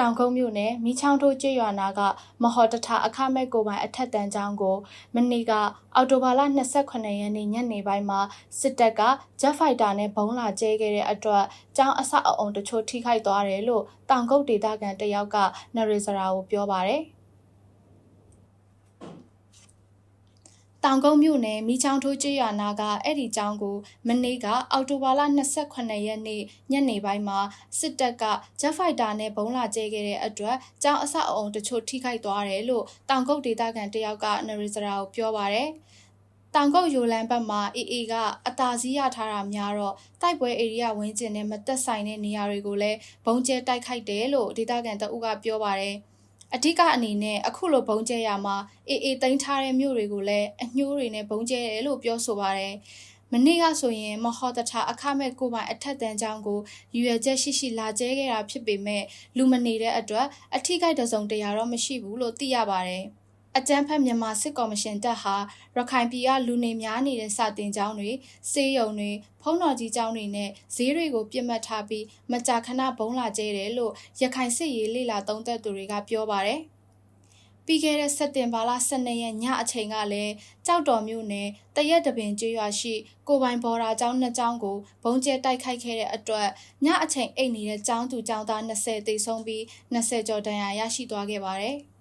တောင်ကုန်းမြို့နယ်မိချောင်းထိုးကျေးရွာနာကမဟော်တထအခမဲ့ကိုပိုင်အထက်တန်းကျောင်းကိုမနေ့ကအော်တိုဘာလ28ရက်နေ့ညနေပိုင်းမှာစစ်တပ်ကဂျက်ဖိုက်တာနဲ့ဘုံးလာကျဲခဲ့တဲ့အတွက်ကျောင်းအဆောက်အအုံတချို့ထိခိုက်သွားတယ်လို့တောင်ကုန်းဒေသခံတယောက်ကနရေစရာကိုပြောပါတယ်။ တောင်ကုန်းမြို့နယ်မိချောင်းထိုးကျေးရွာနာကအဲ့ဒီကျောင်းကိုမနေ့ကအောက်တိုဘာလ28ရက်နေ့ညနေပိုင်းမှာစစ်တပ်ကဂျက်ဖိုက်တာနဲ့ဘုံလာကျဲခဲ့တဲ့အတွက်ကျောင်းအဆောက်အအုံတချို့ထိခိုက်သွားတယ်လို့တောင်ကုန်းဒေသခံတယောက်ကနရီစရာကိုပြောပါတယ်။တောင်ကုတ်ယူလန်ဘက်မှာအေအေကအတာစီးရထားတာများတော့တိုက်ပွဲဧရိယာဝင်းကျင်နဲ့မသက်ဆိုင်တဲ့နေရာတွေကိုလည်းဘုံကျဲတိုက်ခိုက်တယ်လို့ဒေသခံတအုပ်ကပြောပါတယ်။ အဓိကအနေနဲ့အခုလိုဘုံကျဲရမှာအေအေတိန်းထားတဲ့မြို့တွေကိုလည်းအညှိုးတွေနဲ့ဘုံကျဲတယ်လို့ပြောဆိုပါတယ်။မနေ့ကဆိုရင်မဟောတထအခမဲ့ကိုပိုင်အထက်တန်းကျောင်းကိုရွယ်ချက်ရှိရှိလာကျဲခဲ့တာဖြစ်ပေမဲ့လူမနေတဲ့အတွက်အထီးကိုက်တစုံတရာတော့မရှိဘူးလို့သိရပါတယ်။ အကြမ်းဖက်မြန်မာစစ်ကော်မရှင်တပ်ဟာရခိုင်ပြည်ကလူနေများနေတဲ့စာတင်ကျောင်းတွေစေးရုံတွေဖုံးတော်ကြီးကျောင်းတွေနဲ့ဈေးတွေကိုပြစ်မှတ်ထားပြီးမကြာခဏဘုံလာကျဲတယ်လို့ရခိုင်စစ်ရေးလေလာသုံးသက်သူတွေကပြောပါတယ်။ပြီးခဲ့တဲ့စက်တင်ဘာလ12ရက်ညအချိန်ကလည်းကြောက်တော်မြို့နယ်တရက်တပင်ကျွော်ရှိကိုပိုင်ဘော်ရာကျောင်းနှစ်ကျောင်းကိုဘုံကျဲတိုက်ခိုက်ခဲ့တဲ့အတွက်ညအချိန်အိတ်နေတဲ့ကျောင်းသူကျောင်းသား20တိတ်ဆုံးပြီး20ကျော်ဒဏ်ရာရရှိသွားခဲ့ပါတယ်။